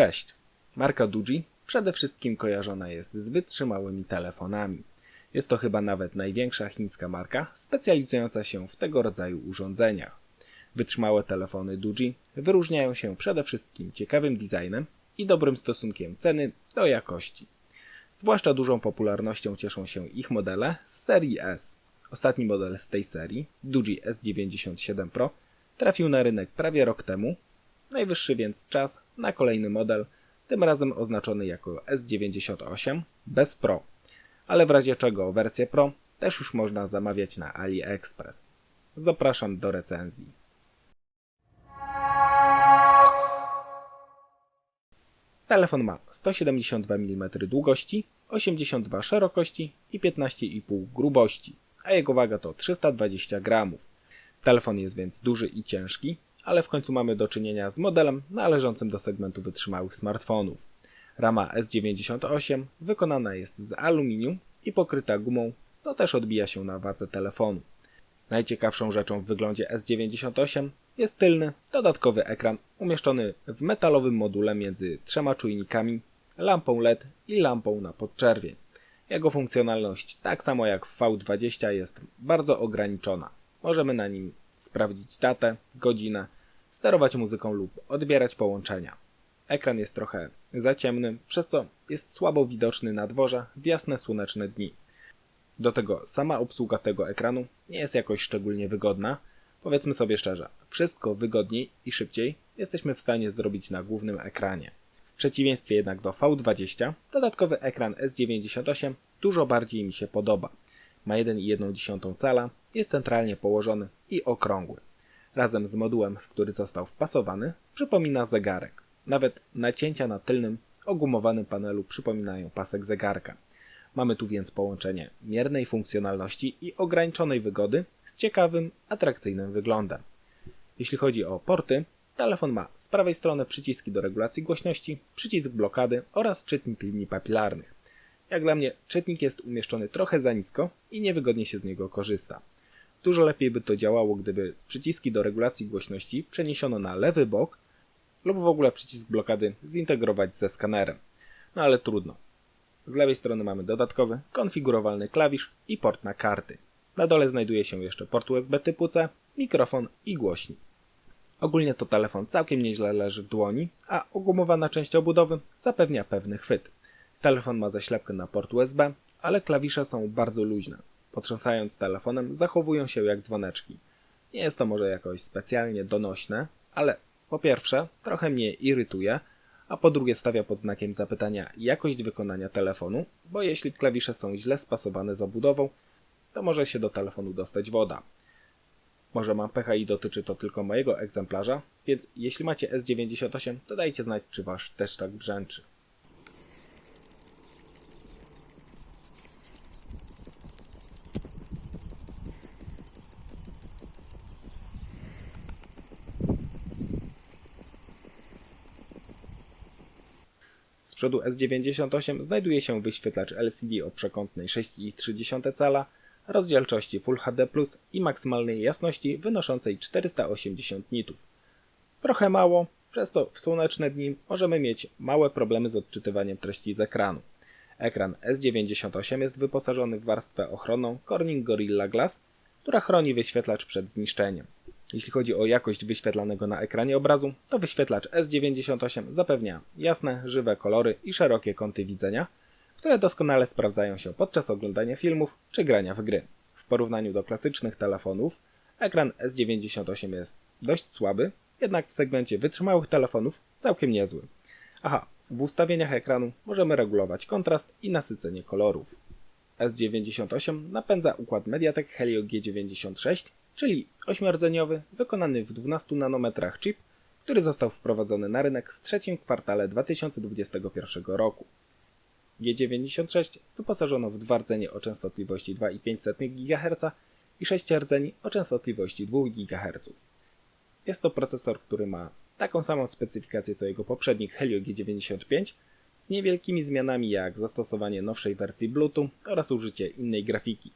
Cześć! Marka Duji przede wszystkim kojarzona jest z wytrzymałymi telefonami. Jest to chyba nawet największa chińska marka specjalizująca się w tego rodzaju urządzeniach. Wytrzymałe telefony Duji wyróżniają się przede wszystkim ciekawym designem i dobrym stosunkiem ceny do jakości. Zwłaszcza dużą popularnością cieszą się ich modele z serii S. Ostatni model z tej serii, Duji S97 Pro, trafił na rynek prawie rok temu. Najwyższy więc czas na kolejny model, tym razem oznaczony jako S98 bez Pro. Ale w razie czego wersję Pro też już można zamawiać na AliExpress. Zapraszam do recenzji. Telefon ma 172 mm długości, 82 szerokości i 15,5 grubości, a jego waga to 320 gramów. Telefon jest więc duży i ciężki, ale w końcu mamy do czynienia z modelem należącym do segmentu wytrzymałych smartfonów. Rama S98 wykonana jest z aluminium i pokryta gumą, co też odbija się na wadze telefonu. Najciekawszą rzeczą w wyglądzie S98 jest tylny, dodatkowy ekran umieszczony w metalowym module między trzema czujnikami, lampą LED i lampą na podczerwień. Jego funkcjonalność, tak samo jak w V20, jest bardzo ograniczona. Możemy na nim sprawdzić datę, godzinę, sterować muzyką lub odbierać połączenia. Ekran jest trochę za ciemny, przez co jest słabo widoczny na dworze w jasne słoneczne dni. Do tego sama obsługa tego ekranu nie jest jakoś szczególnie wygodna. Powiedzmy sobie szczerze, wszystko wygodniej i szybciej jesteśmy w stanie zrobić na głównym ekranie. W przeciwieństwie jednak do V20, dodatkowy ekran S98 dużo bardziej mi się podoba. Ma 1,1 cala, jest centralnie położony i okrągły. Razem z modułem, w który został wpasowany, przypomina zegarek. Nawet nacięcia na tylnym, ogumowanym panelu przypominają pasek zegarka. Mamy tu więc połączenie miernej funkcjonalności i ograniczonej wygody z ciekawym, atrakcyjnym wyglądem. Jeśli chodzi o porty, telefon ma z prawej strony przyciski do regulacji głośności, przycisk blokady oraz czytnik linii papilarnych. Jak dla mnie czytnik jest umieszczony trochę za nisko i niewygodnie się z niego korzysta. Dużo lepiej by to działało, gdyby przyciski do regulacji głośności przeniesiono na lewy bok lub w ogóle przycisk blokady zintegrować ze skanerem. No ale trudno. Z lewej strony mamy dodatkowy, konfigurowalny klawisz i port na karty. Na dole znajduje się jeszcze port USB typu C, mikrofon i głośnik. Ogólnie to telefon całkiem nieźle leży w dłoni, a ogumowana część obudowy zapewnia pewny chwyt. Telefon ma zaślepkę na port USB, ale klawisze są bardzo luźne. Potrząsając telefonem zachowują się jak dzwoneczki. Nie jest to może jakoś specjalnie donośne, ale po pierwsze trochę mnie irytuje, a po drugie stawia pod znakiem zapytania jakość wykonania telefonu, bo jeśli klawisze są źle spasowane z obudową, to może się do telefonu dostać woda. Może mam pecha i dotyczy to tylko mojego egzemplarza, więc jeśli macie S98, to dajcie znać, czy wasz też tak brzęczy. Przodu S98 znajduje się wyświetlacz LCD o przekątnej 6,3 cala, rozdzielczości Full HD+, i maksymalnej jasności wynoszącej 480 nitów. Trochę mało, przez co w słoneczne dni możemy mieć małe problemy z odczytywaniem treści z ekranu. Ekran S98 jest wyposażony w warstwę ochronną Corning Gorilla Glass, która chroni wyświetlacz przed zniszczeniem. Jeśli chodzi o jakość wyświetlanego na ekranie obrazu, to wyświetlacz S98 zapewnia jasne, żywe kolory i szerokie kąty widzenia, które doskonale sprawdzają się podczas oglądania filmów czy grania w gry. W porównaniu do klasycznych telefonów, ekran S98 jest dość słaby, jednak w segmencie wytrzymałych telefonów całkiem niezły. Aha, w ustawieniach ekranu możemy regulować kontrast i nasycenie kolorów. S98 napędza układ MediaTek Helio G96, czyli ośmiordzeniowy, wykonany w 12 nanometrach chip, który został wprowadzony na rynek w trzecim kwartale 2021 roku. G96 wyposażono w dwa rdzenie o częstotliwości 2,5 GHz i 6 rdzeni o częstotliwości 2 GHz. Jest to procesor, który ma taką samą specyfikację co jego poprzednik Helio G95, z niewielkimi zmianami jak zastosowanie nowszej wersji Bluetooth oraz użycie innej grafiki.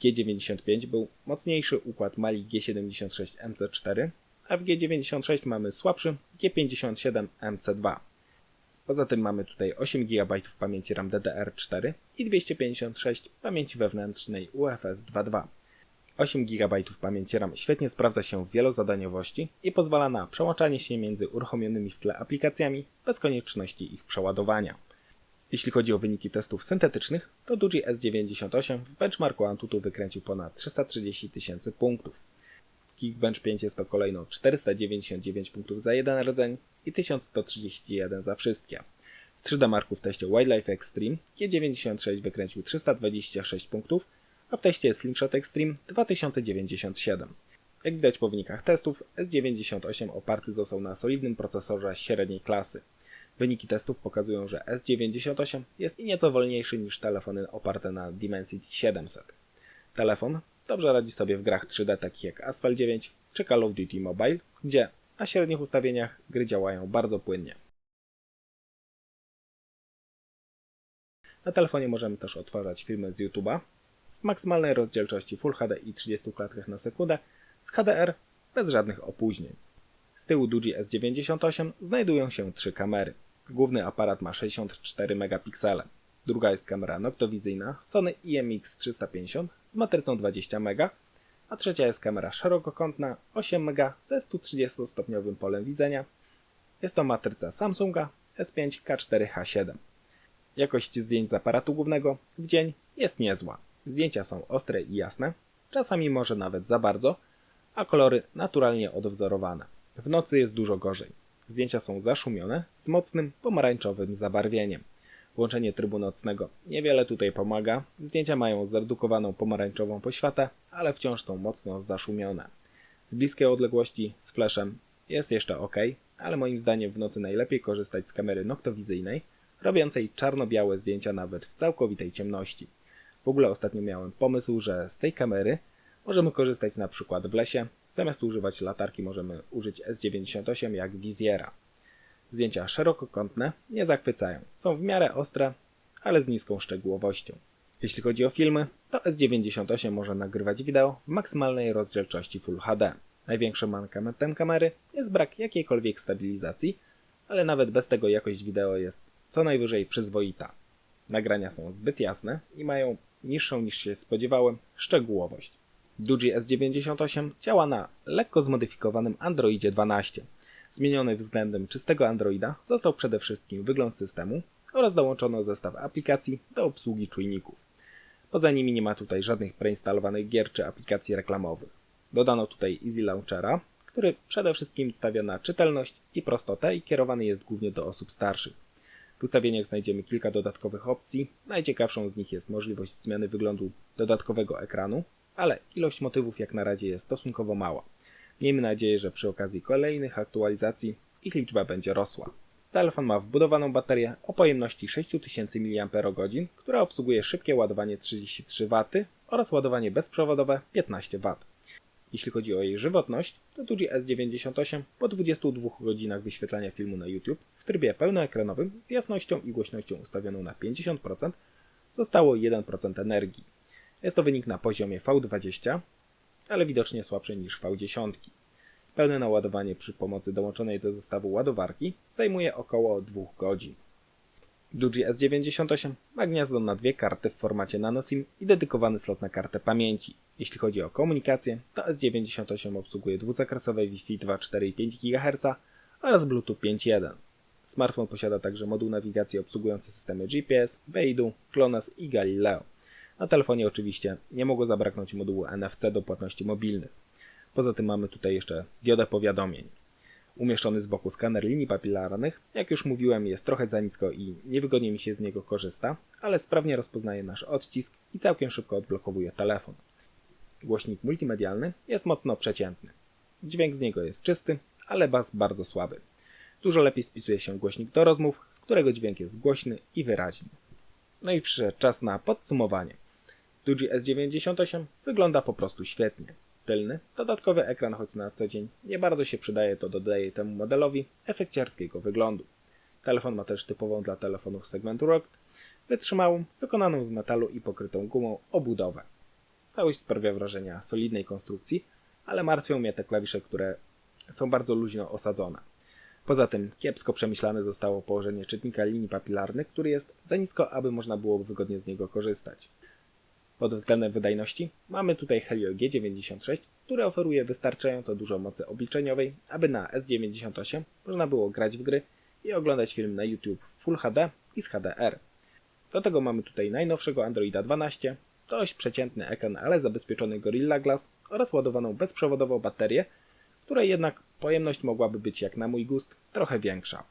G95 był mocniejszy układ Mali G76 MC4, a w G96 mamy słabszy G57 MC2. Poza tym mamy tutaj 8 GB pamięci RAM DDR4 i 256 pamięci wewnętrznej UFS 2.2. 8 GB pamięci RAM świetnie sprawdza się w wielozadaniowości i pozwala na przełączanie się między uruchomionymi w tle aplikacjami bez konieczności ich przeładowania. Jeśli chodzi o wyniki testów syntetycznych, to Duji S98 w benchmarku Antutu wykręcił ponad 330 tysięcy punktów. Geekbench 5 jest to kolejno 499 punktów za jeden rdzeń i 1131 za wszystkie. W 3D Marku w teście Wildlife Extreme G96 wykręcił 326 punktów, a w teście Slingshot Extreme 2097. Jak widać po wynikach testów, S98 oparty został na solidnym procesorze średniej klasy. Wyniki testów pokazują, że S98 jest i nieco wolniejszy niż telefony oparte na Dimensity 700. Telefon dobrze radzi sobie w grach 3D takich jak Asphalt 9 czy Call of Duty Mobile, gdzie na średnich ustawieniach gry działają bardzo płynnie. Na telefonie możemy też odtwarzać filmy z YouTube'a w maksymalnej rozdzielczości Full HD i 30 klatkach na sekundę z HDR bez żadnych opóźnień. Z tyłu Duji S98 znajdują się trzy kamery. Główny aparat ma 64 megapiksele. Druga jest kamera noktowizyjna Sony IMX350 z matrycą 20 mega, a trzecia jest kamera szerokokątna 8 mega ze 130-stopniowym polem widzenia. Jest to matryca Samsunga S5 K4H7. Jakość zdjęć z aparatu głównego w dzień jest niezła. Zdjęcia są ostre i jasne, czasami może nawet za bardzo, a kolory naturalnie odwzorowane. W nocy jest dużo gorzej. Zdjęcia są zaszumione z mocnym pomarańczowym zabarwieniem. Włączenie trybu nocnego niewiele tutaj pomaga. Zdjęcia mają zredukowaną pomarańczową poświatę, ale wciąż są mocno zaszumione. Z bliskiej odległości z flashem jest jeszcze ok, ale moim zdaniem w nocy najlepiej korzystać z kamery noktowizyjnej, robiącej czarno-białe zdjęcia nawet w całkowitej ciemności. W ogóle ostatnio miałem pomysł, że z tej kamery możemy korzystać na przykład w lesie. Zamiast używać latarki możemy użyć S98 jak wizjera. Zdjęcia szerokokątne nie zachwycają. Są w miarę ostre, ale z niską szczegółowością. Jeśli chodzi o filmy, to S98 może nagrywać wideo w maksymalnej rozdzielczości Full HD. Największym mankamentem kamery jest brak jakiejkolwiek stabilizacji, ale nawet bez tego jakość wideo jest co najwyżej przyzwoita. Nagrania są zbyt jasne i mają niższą niż się spodziewałem szczegółowość. Duji S98 działa na lekko zmodyfikowanym Androidzie 12. Zmieniony względem czystego Androida został przede wszystkim wygląd systemu oraz dołączono zestaw aplikacji do obsługi czujników. Poza nimi nie ma tutaj żadnych preinstalowanych gier czy aplikacji reklamowych. Dodano tutaj Easy Launchera, który przede wszystkim stawia na czytelność i prostotę i kierowany jest głównie do osób starszych. W ustawieniach znajdziemy kilka dodatkowych opcji. Najciekawszą z nich jest możliwość zmiany wyglądu dodatkowego ekranu, ale ilość motywów jak na razie jest stosunkowo mała. Miejmy nadzieję, że przy okazji kolejnych aktualizacji ich liczba będzie rosła. Telefon ma wbudowaną baterię o pojemności 6000 mAh, która obsługuje szybkie ładowanie 33 W oraz ładowanie bezprzewodowe 15 W. Jeśli chodzi o jej żywotność, to Duji S98 po 22 godzinach wyświetlania filmu na YouTube w trybie pełnoekranowym z jasnością i głośnością ustawioną na 50% zostało 1% energii. Jest to wynik na poziomie V20, ale widocznie słabszy niż V10. Pełne naładowanie przy pomocy dołączonej do zestawu ładowarki zajmuje około 2 godzin. Duji S98 ma gniazdo na dwie karty w formacie nanoSIM i dedykowany slot na kartę pamięci. Jeśli chodzi o komunikację, to S98 obsługuje dwuzakresowe Wi-Fi 2,4 i 5 GHz oraz Bluetooth 5.1. Smartfon posiada także moduł nawigacji obsługujący systemy GPS, Beidou, GLONASS i Galileo. Na telefonie oczywiście nie mogło zabraknąć modułu NFC do płatności mobilnych. Poza tym mamy tutaj jeszcze diodę powiadomień. Umieszczony z boku skaner linii papilarnych, jak już mówiłem, jest trochę za nisko i niewygodnie mi się z niego korzysta, ale sprawnie rozpoznaje nasz odcisk i całkiem szybko odblokowuje telefon. Głośnik multimedialny jest mocno przeciętny. Dźwięk z niego jest czysty, ale bas bardzo słaby. Dużo lepiej spisuje się głośnik do rozmów, z którego dźwięk jest głośny i wyraźny. No i przyszedł czas na podsumowanie. Duji S98 wygląda po prostu świetnie. Tylny, dodatkowy ekran, choć na co dzień nie bardzo się przydaje, to dodaje temu modelowi efekciarskiego wyglądu. Telefon ma też typową dla telefonów segmentu ROG, wytrzymałą, wykonaną z metalu i pokrytą gumą obudowę. Całość sprawia wrażenia solidnej konstrukcji, ale martwią mnie te klawisze, które są bardzo luźno osadzone. Poza tym kiepsko przemyślane zostało położenie czytnika linii papilarnych, który jest za nisko, aby można było wygodnie z niego korzystać. Pod względem wydajności mamy tutaj Helio G96, który oferuje wystarczająco dużo mocy obliczeniowej, aby na S98 można było grać w gry i oglądać film na YouTube w Full HD i z HDR. Do tego mamy tutaj najnowszego Androida 12, dość przeciętny ekran, ale zabezpieczony Gorilla Glass oraz ładowaną bezprzewodowo baterię, której jednak pojemność mogłaby być jak na mój gust trochę większa.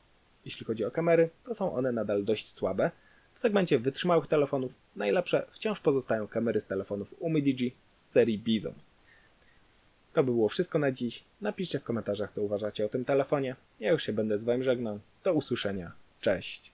Jeśli chodzi o kamery, to są one nadal dość słabe. W segmencie wytrzymałych telefonów najlepsze wciąż pozostają kamery z telefonów Umidigi z serii Bizon. To by było wszystko na dziś. Napiszcie w komentarzach, co uważacie o tym telefonie. Ja już się będę z Wami żegnał. Do usłyszenia. Cześć.